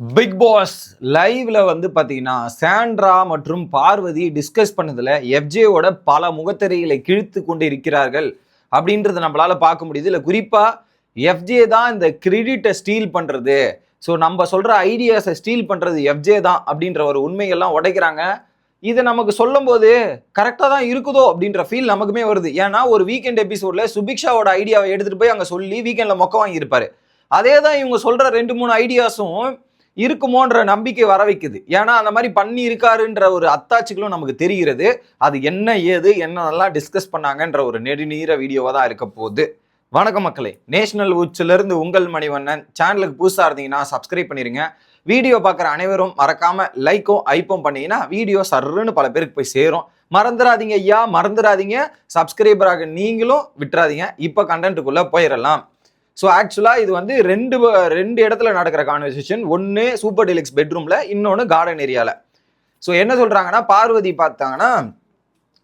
Big pass லைவ்ல வந்து பார்த்தீங்கன்னா சாண்ட்ரா மற்றும் பார்வதி டிஸ்கஸ் பண்ணதில் எஃப்ஜேவோட பல முகத்திரைகளை கிழித்து கொண்டு இருக்கிறார்கள் அப்படின்றத நம்மளால பார்க்க முடியுது. இல்லை குறிப்பாக எஃப்ஜே தான் இந்த கிரெடிட்டை ஸ்டீல் பண்ணுறது ஸோ நம்ம சொல்கிற ஐடியாஸை ஸ்டீல் பண்ணுறது எஃப்ஜே தான் அப்படின்ற ஒரு உண்மையெல்லாம் உடைக்கிறாங்க. இதை நமக்கு சொல்லும்போது கரெக்டாக தான் இருக்குதோ அப்படின்ற ஃபீல் நமக்குமே வருது. ஏன்னா ஒரு வீக்கெண்ட் எபிசோட்ல சுபிக்ஷாவோட ஐடியாவை எடுத்துகிட்டு போய் அங்கே சொல்லி வீக்கெண்டில் மொக்க வாங்கியிருப்பார். அதே தான் இவங்க சொல்கிற ரெண்டு மூணு ஐடியாஸும் இருக்குமோன்ற நம்பிக்கை வர வைக்குது. ஏன்னா அந்த மாதிரி பண்ணி இருக்காருன்ற ஒரு அத்தாட்சிகளும் நமக்கு தெரிகிறது. அது என்ன ஏது என்னென்னலாம் டிஸ்கஸ் பண்ணாங்கன்ற ஒரு நெடுநீர வீடியோவாக தான் இருக்க போகுது. வணக்கம் மக்களே. நேஷனல் உச்சிலிருந்து உங்கள் மணிவண்ணன். சேனலுக்கு புதுசாக இருந்தீங்கன்னா சப்ஸ்கிரைப் பண்ணிடுங்க வீடியோ பார்க்குற அனைவரும் மறக்காமல் லைக்கும் ஐப்பும் பண்ணிங்கன்னா வீடியோ சர்ருன்னு பல பேருக்கு போய் சேரும். மறந்துடாதீங்க ஐயா மறந்துடாதீங்க. சப்ஸ்கிரைபராக நீங்களும் விட்டுறாதீங்க. இப்போ கண்டென்ட்டுக்குள்ளே போயிடலாம் ஸோ ஆக்சுவலாக இது வந்து ரெண்டு வ- ரெண்டு இடத்துல நடக்கிற கான்வர்சேஷன் ஒன்று சூப்பர் டெலிக்ஸ் பெட்ரூமில் இன்னொன்று கார்டன் ஏரியாவில் ஸோ என்ன சொல்கிறாங்கன்னா பார்வதி பார்த்தாங்கன்னா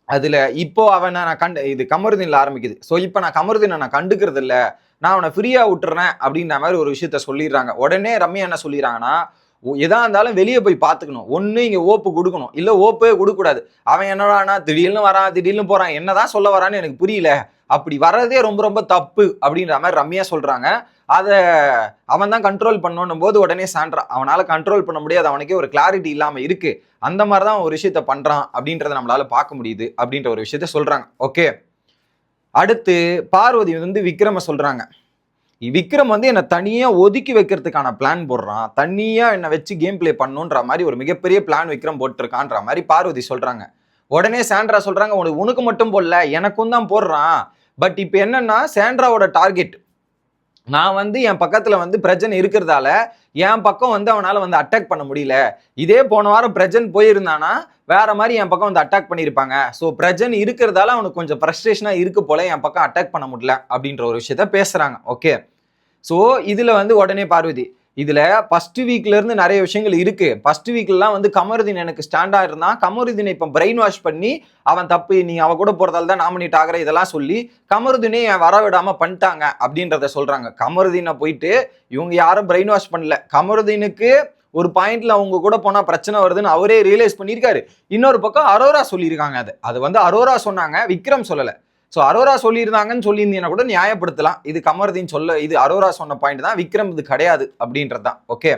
அதில் இப்போ அவனை நான் கண்டு இது கமருதீனில் ஆரம்பிக்குது. ஸோ இப்போ நான் கமருதீனை நான் கண்டுக்கிறது இல்லை நான் அவனை ஃப்ரீயாக விட்டுறேன் அப்படின்ற மாதிரி ஒரு விஷயத்த சொல்லிடுறாங்க. உடனே ரம்யா என்ன சொல்லிடுறாங்கன்னா எதா இருந்தாலும் வெளியே போய் பார்த்துக்கணும். ஒன்று இங்கே ஓப்பு கொடுக்கணும். இல்லை ஓப்பே கொடுக்கக்கூடாது. அவன் என்னடானா திடீர்னு வரான் திடீர்னு போகிறான் என்னதான் சொல்ல வரான்னு எனக்கு புரியல. அப்படி வர்றதே ரொம்ப ரொம்ப தப்பு அப்படின்ற மாதிரி ரம்யா சொல்றாங்க. அதை அவன் தான் கண்ட்ரோல் பண்ணணும் போது உடனே சாண்ட்ரா அவனால் கண்ட்ரோல் பண்ண முடியாது அவனுக்கே ஒரு கிளாரிட்டி இல்லாமல் இருக்கு. அந்த மாதிரி தான் ஒரு விஷயத்த பண்ணுறான் அப்படின்றத நம்மளால பார்க்க முடியுது அப்படின்ற ஒரு விஷயத்த சொல்றாங்க. ஓகே அடுத்து பார்வதி வந்து விக்ரம சொல்றாங்க. விக்ரம் வந்து என்னை தனியாக ஒதுக்கி வைக்கிறதுக்கான பிளான் போடுறான். தனியாக என்னை வச்சு கேம் ப்ளே பண்ணுன்ற மாதிரி ஒரு மிகப்பெரிய பிளான் விக்ரம் போட்டிருக்கான்ற மாதிரி பார்வதி சொல்றாங்க. உடனே சாண்ட்ரா சொல்றாங்க உனக்கு உனக்கு மட்டும் போடல எனக்கும் தான் போடுறான். பட் இப்போ என்னன்னா சாண்ட்ராவோட டார்கெட் நான் வந்து என் பக்கத்தில் வந்து பிரஜன் இருக்கிறதால என் பக்கம் வந்து அவனால் வந்து அட்டாக் பண்ண முடியல. இதே போன வாரம் பிரஜன் போயிருந்தானா வேற மாதிரி என் பக்கம் வந்து அட்டாக் பண்ணியிருப்பாங்க ஸோ பிரஜன் இருக்கிறதால அவனுக்கு கொஞ்சம் ஃப்ரஸ்ட்ரேஷனாக இருக்கு போல என் பக்கம் அட்டாக் பண்ண முடியல அப்படின்ற ஒரு விஷயத்த பேசுகிறாங்க ஓகே ஸோ இதில் வந்து உடனே பார்வதி இதில் ஃபஸ்ட்டு வீக்லேருந்து நிறைய விஷயங்கள் இருக்குது ஃபஸ்ட்டு வீக்லலாம் வந்து கமருதீன் எனக்கு ஸ்டாண்டாக இருந்தான். கமருதீனை இப்போ பிரெயின் வாஷ் பண்ணி அவன் தப்பு நீ அவன் கூட போகிறதால தான் நாமினேட் ஆகிற இதெல்லாம் சொல்லி கமருதீனே என் வர விடாமல் பண்ணிட்டாங்க அப்படின்றத சொல்கிறாங்க கமருதீனை போயிட்டு இவங்க யாரும் பிரெயின் வாஷ் பண்ணல. கமருதீனுக்கு ஒரு பாயிண்ட்ல அவங்க கூட போனா பிரச்சனை வருதுன்னு அவரே ரியலைஸ் பண்ணியிருக்காரு. இன்னொரு பக்கம் அரோரா சொல்லியிருக்காங்க அது. அது வந்து அரோரா சொன்னாங்க விக்ரம் சொல்லலை. ஸோ அரோரா சொல்லியிருந்தாங்கன்னு சொல்லியிருந்தீங்கன்னா கூட நியாயப்படுத்தலாம். இது கமர்தீன் சொல்ல இது அரோரா சொன்ன பாயிண்ட் தான். விக்ரம் இது கிடையாது அப்படின்றது தான். ஓகே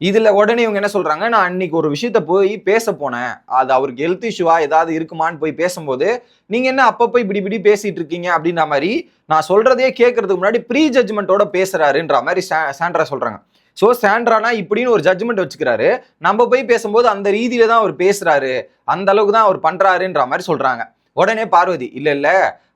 இதில் உடனே இவங்க என்ன சொல்கிறாங்க நான் அன்னைக்கு ஒரு விஷயத்த போய் பேச போனேன். அது அவருக்கு ஹெல்த் இஷ்யூவா ஏதாவது இருக்குமான்னு போய் பேசும்போது நீங்கள் என்ன அப்பப்போ இப்படி இப்படி பேசிகிட்டு இருக்கீங்க? அப்படின்ற மாதிரி நான் சொல்கிறதே கேட்கறதுக்கு முன்னாடி ப்ரீ ஜட்ஜ்மெண்ட்டோட பேசுகிறாருன்ற மாதிரி சே சாண்ட்ரா சொல்கிறாங்க ஸோ சாண்ட்ரானா இப்படின்னு ஒரு ஜட்ஜ்மெண்ட் வச்சுக்கிறாரு. நம்ம போய் பேசும்போது அந்த ரீதியில தான் அவர் பேசுறாரு. அந்த அளவுக்கு தான் அவர் பண்றாருன்ற மாதிரி சொல்றாங்க. உடனே பார்வதி இல்ல இல்ல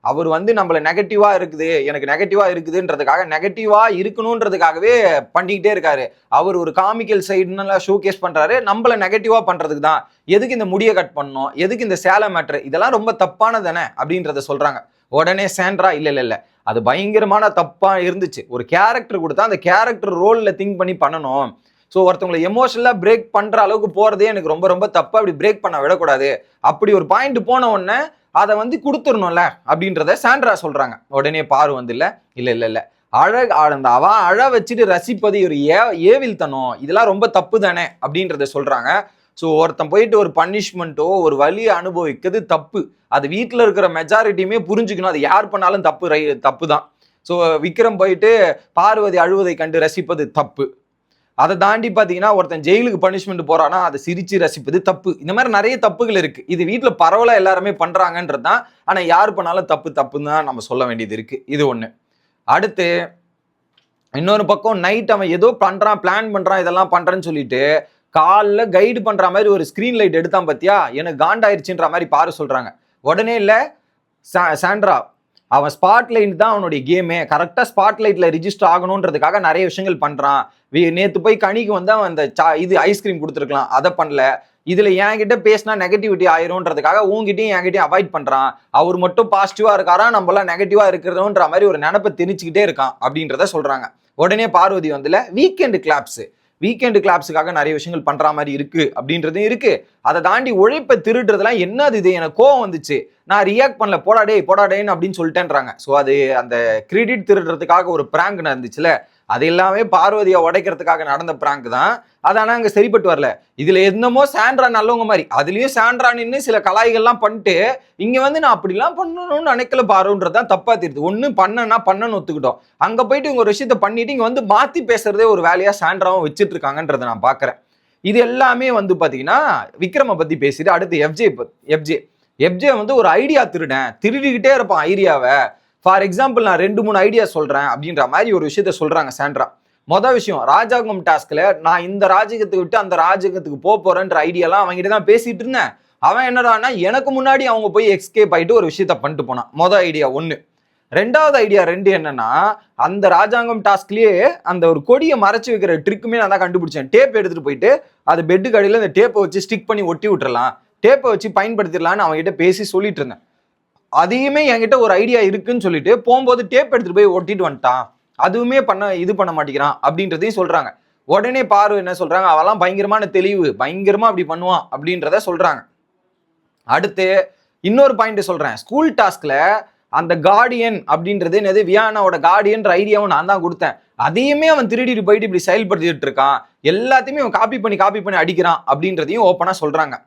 அவர் வந்து நம்மள நெகட்டிவா இருக்குது எனக்கு நெகட்டிவா இருக்குதுன்றதுக்காக நெகட்டிவா இருக்கணுன்றதுக்காகவே பண்ணிக்கிட்டே இருக்காரு. அவர் ஒரு காமிக்கல் சைடுன்னு ஷோ கேஸ் பண்றாரு. நம்மள நெகட்டிவா பண்றதுக்கு தான். எதுக்கு இந்த முடியை கட் பண்ணணும்? எதுக்கு இந்த சேலை மேட்ரு இதெல்லாம் ரொம்ப தப்பானதானே அப்படின்றத சொல்றாங்க. உடனே சேண்ட்ரா இல்ல இல்ல இல்ல அது பயங்கரமான தப்பா இருந்துச்சு. ஒரு கேரக்டர் கொடுத்தா அந்த கேரக்டர் ரோல்ல திங்க் பண்ணி பண்ணணும். ஸோ ஒருத்தவங்களை எமோஷனலாக பிரேக் பண்ணுற அளவுக்கு போகிறதே எனக்கு ரொம்ப ரொம்ப தப்பு. அப்படி பிரேக் பண்ண விடக்கூடாது. அப்படி ஒரு பாயிண்ட் போன உடனே அதை வந்து கொடுத்துடணும்ல அப்படின்றத சாண்ட்ரா சொல்றாங்க. உடனே பாரு வந்து இல்லை இல்லை இல்லை. இல்லை அழக அந்த அவ அழ வச்சுட்டு ரசிப்பது ஒரு ஏ ஏவில்தனம். இதெல்லாம் ரொம்ப தப்பு தானே அப்படின்றத சொல்றாங்க. ஸோ ஒருத்தன் போயிட்டு ஒரு பனிஷ்மெண்ட்டோ ஒரு வழியை அனுபவிக்கிறது தப்பு. அது வீட்டில் இருக்கிற மெஜாரிட்டியுமே புரிஞ்சுக்கணும். அது யார் பண்ணாலும் தப்பு ரை தப்பு தான் ஸோ விக்ரம் போயிட்டு பார்வதி அழுவதை கண்டு ரசிப்பது தப்பு. அதை தாண்டி பார்த்தீங்கன்னா ஒருத்தன் ஜெயிலுக்கு பனிஷ்மெண்ட் போறானா அதை சிரிச்சு ரசிப்பது தப்பு. இந்த மாதிரி நிறைய தப்புகள் இருக்கு. இது வீட்டில் பரவலா எல்லாருமே பண்றாங்கன்றது தான். ஆனால் யார் பண்ணாலும் தப்பு தப்புன்னு தான் நம்ம சொல்ல வேண்டியது இருக்கு. இது ஒன்று அடுத்து இன்னொரு பக்கம் நைட் அவன் ஏதோ பண்றான் பிளான் பண்றான் இதெல்லாம் பண்றேன்னு சொல்லிட்டு காலைல கைடு பண்ற மாதிரி ஒரு ஸ்க்ரீன் லைட் எடுத்தான் பார்த்தியா எனக்கு காண்டாயிருச்சுன்ற மாதிரி பாரு சொல்றாங்க. உடனே இல்லை சா- சாண்ட்ரா அவன் ஸ்பாட்லைட் தான் அவனுடைய கேமே கரெக்டாக ஸ்பாட் ரிஜிஸ்டர் ஆகணுன்றதுக்காக நிறைய விஷயங்கள் பண்ணுறான் நேற்று போய் கனிக்கு வந்து அவன் அந்த சா இது ஐஸ்கிரீம் கொடுத்துருக்கலாம். அதை பண்ணல. இதில் என்கிட்ட பேசினா நெகட்டிவிட்டி ஆயிரும்ன்றதுக்காக உங்ககிட்டயும் என்கிட்டயும் அவாய்ட் பண்ணுறான் அவர் மட்டும் பாசிட்டிவாக இருக்காரா? நம்மளாம் நெகட்டிவாக இருக்கிறதுன்ற மாதிரி ஒரு நினப்பை திணிச்சுக்கிட்டே இருக்கான் அப்படின்றத சொல்கிறாங்க உடனே பார்வதி வந்துல வீக்கெண்டு கிளாப்ஸு வீக்கெண்டு கிளாப்ஸுக்காக நிறைய விஷயங்கள் பண்ணுற மாதிரி இருக்கு அப்படின்றதும் இருக்கு. அதை தாண்டி உழைப்பை திருடுறதுலாம் என்னது இது? எனக்கு கோவம் வந்துச்சு. நான் ரியாக்ட் பண்ணல. போடாடே போடாடேன்னு அப்படின்னு சொல்லிட்டேன்றாங்க. ஸோ அது அந்த கிரெடிட் திருடுறதுக்காக ஒரு பிராங்க் நடந்துச்சுல. அது எல்லாமே பார்வதியை உடைக்கிறதுக்காக நடந்த பிராங்க் தான். அது ஆனால் அங்கே சரிப்பட்டு வரல. இதில் என்னமோ சாண்ட்ரா நல்லவங்க மாதிரி. அதுலேயும் சாண்ட்ரா நின்று சில கலாய்கள்லாம் பண்ணிட்டு இங்கே வந்து நான் அப்படிலாம் பண்ணணும்னு நினைக்கல பாருன்றதான் தப்பா தெரியுது. ஒன்று பண்ணனா பண்ணன்னு ஒத்துக்கிட்டோம். அங்கே போயிட்டு இவங்க ஒரு விஷயத்த பண்ணிட்டு இங்கே வந்து மாற்றி பேசுறதே ஒரு வேலையாக சாண்ட்ராவும் வச்சுட்டு இருக்காங்கன்றதை நான் பார்க்குறேன் இது எல்லாமே வந்து பார்த்தீங்கன்னா விக்ரமை பற்றி பேசிட்டு அடுத்து எஃப்ஜே எஃப்ஜே எஃப்ஜே வந்து ஒரு ஐடியா திருடன். திருடிக்கிட்டே இருப்பான் ஐடியாவை ஃபார் எக்ஸாம்பிள் நான் ரெண்டு மூணு ஐடியா சொல்கிறேன் அப்படின்ற மாதிரி ஒரு விஷயத்த சொல்கிறாங்க சாண்ட்ரா. மொதல் விஷயம் ராஜாங்கம் டாஸ்கில் நான் இந்த ராஜகத்தை விட்டு அந்த ராஜகத்துக்கு போக போறேன்ற ஐடியாலாம் அவங்ககிட்ட தான் பேசிகிட்டு இருந்தேன். அவன் என்னடான்னா எனக்கு முன்னாடி அவங்க போய் எக்ஸ்கேப் ஆகிட்டு ஒரு விஷயத்த பண்ணிட்டு போனான். மொதல் ஐடியா ஒன்று ரெண்டாவது ஐடியா ரெண்டு என்னன்னா அந்த ராஜாங்கம் டாஸ்க்லயே அந்த ஒரு கொடியை மறைச்சு வைக்கிற ட்ரிக்குமே நான் தான் கண்டுபிடிச்சேன். டேப் எடுத்துட்டு போயிட்டு அது பெட்டு கடையில் அந்த டேப்பை வச்சு ஸ்டிக் பண்ணி ஒட்டி விட்டுறலாம். டேப்பை வச்சு பயன்படுத்திடலாம்னு அவங்ககிட்ட பேசி சொல்லிட்டு இருந்தேன். அதையுமே என்கிட்ட ஒரு ஐடியா இருக்குன்னு சொல்லிட்டு போகும்போது டேப் எடுத்துட்டு போய் ஒட்டிட்டு வந்துட்டான். அதுவுமே பண்ண இது பண்ண மாட்டேங்கிறான் அப்படின்றதையும் சொல்றாங்க. உடனே பாரு என்ன சொல்றாங்க? அவெல்லாம் பயங்கரமான தெளிவு. பயங்கரமா அப்படி பண்ணுவான் அப்படின்றத சொல்றாங்க. அடுத்து இன்னொரு பாயிண்ட் சொல்றேன். ஸ்கூல் டாஸ்க்ல அந்த கார்டியன் அப்படின்றது என்னது? வியானாவோட கார்டியன்ற ஐடியாவும் நான் தான் கொடுத்தேன். அதையுமே அவன் திருடிட்டு போயிட்டு இப்படி செயல்படுத்திட்டு இருக்கான். எல்லாத்தையுமே அவன் காப்பி பண்ணி காப்பி பண்ணி அடிக்கிறான் அப்படின்றதையும் ஓப்பனாக சொல்கிறாங்க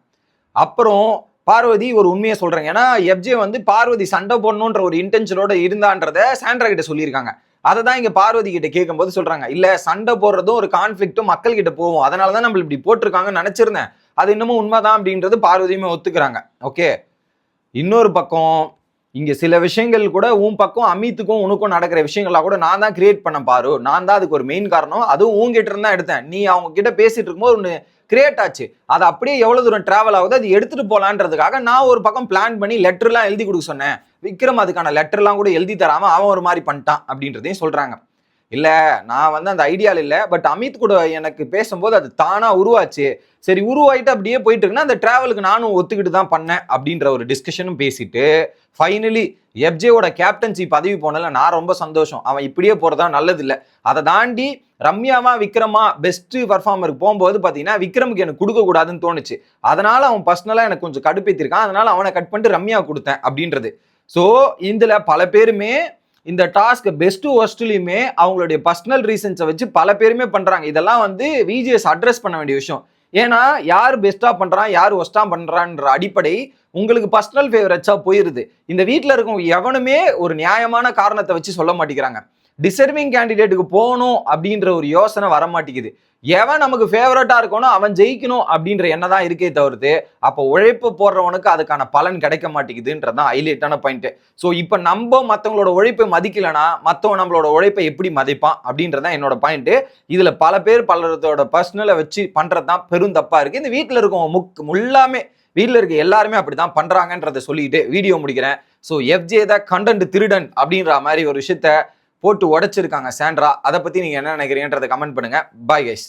அப்புறம் பார்வதி ஒரு உண்மையை சொல்கிறேன் ஏன்னா எஃப்ஜே வந்து பார்வதி சண்டை போடணுன்ற ஒரு இன்டென்ஷனோட இருந்தான்றத சாண்ட்ரா கிட்ட சொல்லியிருக்காங்க. அதை தான் இங்கே பார்வதி கிட்ட கேட்கும்போது சொல்கிறாங்க இல்லை சண்டை போடுறதும் ஒரு கான்ஃப்ளிக்ட்டும் மக்கள் கிட்ட போகும். அதனாலதான் நம்ம இப்படி போட்டிருக்காங்கன்னு நினச்சிருந்தேன். அது இன்னமும் உண்மைதான் அப்படின்றது பார்வதியுமே ஒத்துக்கிறாங்க. ஓகே இன்னொரு பக்கம் இங்கே சில விஷயங்கள் கூட உன் பக்கம் அமித்துக்கும் உனக்கும் நடக்கிற விஷயங்கள்லாம் கூட நான் தான் கிரியேட் பண்ண பாரு. நான் தான் அதுக்கு ஒரு மெயின் காரணம். அதுவும் உங்ககிட்ட இருந்தா எடுத்தேன். நீ அவங்க கிட்ட பேசிட்டு இருக்கும்போது ஒன்று கிரியேட் ஆச்சு. அது அப்படியே எவ்வளோ தூரம் டிராவல் ஆகுது அது எடுத்துட்டு போகலான்றதுக்காக நான் ஒரு பக்கம் பிளான் பண்ணி லெட்டர்லாம் எழுதி கொடுக்க சொன்னேன். விக்ரம் அதுக்கான லெட்டர்லாம் கூட எழுதி தராமல் அவன் ஒரு மாதிரி பண்ணிட்டான் அப்படின்றதையும் சொல்கிறாங்க இல்லை நான் வந்து அந்த ஐடியால இல்லை பட் அமித் கூட எனக்கு பேசும்போது அது தானாக உருவாச்சு. சரி உருவாயிட்டு அப்படியே போயிட்டு இருக்குன்னா அந்த டிராவலுக்கு நானும் ஒத்துக்கிட்டு தான் பண்ணேன் அப்படின்ற ஒரு டிஸ்கஷனும் பேசிட்டு ஃபைனலி எஃப்ஜேவோட கேப்டன்சி பதவி போனல நான் ரொம்ப சந்தோஷம். அவன் இப்படியே போகிறதா நல்லது இல்லை அதை தாண்டி ரம்யாவா விக்ரமா பெஸ்ட் பர்ஃபார்மருக்கு போகும்போது பார்த்தீங்கன்னா விக்ரமுக்கு எனக்கு கொடுக்கக்கூடாதுன்னு தோணுச்சு. அதனால அவன் பர்சனலாக எனக்கு கொஞ்சம் கடுப்பேற்றிருக்கான் அதனால அவனை கட் பண்ணிட்டு ரம்யா கொடுத்தேன் அப்படின்றது. ஸோ இதில் பல பேருமே இந்த டாஸ்க் பெஸ்ட் ஒஸ்ட்லையுமே அவங்களுடைய பர்சனல் ரீசன்ஸை வச்சு பல பேருமே பண்ணுறாங்க இதெல்லாம் வந்து விஜிஎஸ் அட்ரஸ் பண்ண வேண்டிய விஷயம். ஏன்னா யார் பெஸ்ட்டாக பண்ணுறான் யார் ஒஸ்ட்டாக பண்ணுறான்ற அடிப்படை உங்களுக்கு பர்சனல் ஃபேவரட்ஸாக போயிடுது இந்த வீட்டில் இருக்கும் எவனுமே ஒரு நியாயமான காரணத்தை வச்சு சொல்ல மாட்டேங்கிறாங்க. டிசர்விங் கேண்டிடேட்டுக்கு போகணும் அப்படின்ற ஒரு யோசனை வர மாட்டேங்குது எவன் நமக்கு ஃபேவரட்டாக இருக்கணும் அவன் ஜெயிக்கணும் அப்படின்ற எண்ணம் தான் இருக்கே தவிர்த்து அப்போ உழைப்பு போடுறவனுக்கு அதுக்கான பலன் கிடைக்க மாட்டேங்குதுன்றதான் ஹைலைட்டான பாயிண்ட்டு ஸோ இப்போ நம்ம மற்றவங்களோட உழைப்பை மதிக்கலைன்னா மற்றவன் நம்மளோட உழைப்பை எப்படி மதிப்பான் அப்படின்றதான் என்னோட பாயிண்ட்டு இதில் பல பேர் பலரத்தோட பர்சனலை வச்சு பண்ணுறது தான் பெரும் தப்பாக இருக்குது இந்த வீட்டில் இருக்கவங்க முக் எல்லாமே வீட்டில் இருக்க எல்லாருமே அப்படிதான் பண்ணுறாங்கன்றத சொல்லிட்டு வீடியோ முடிக்கிறேன். ஸோ எஃப்ஜே த கண்டென்ட் திருடன் அப்படின்ற மாதிரி ஒரு விஷயத்த போட்டு உடைச்சிருக்காங்க சாண்ட்ரா. அதை பற்றி நீங்கள் என்ன நினைக்கிறீங்கன்றதை கமெண்ட் பண்ணுங்கள் பாய் கைஸ்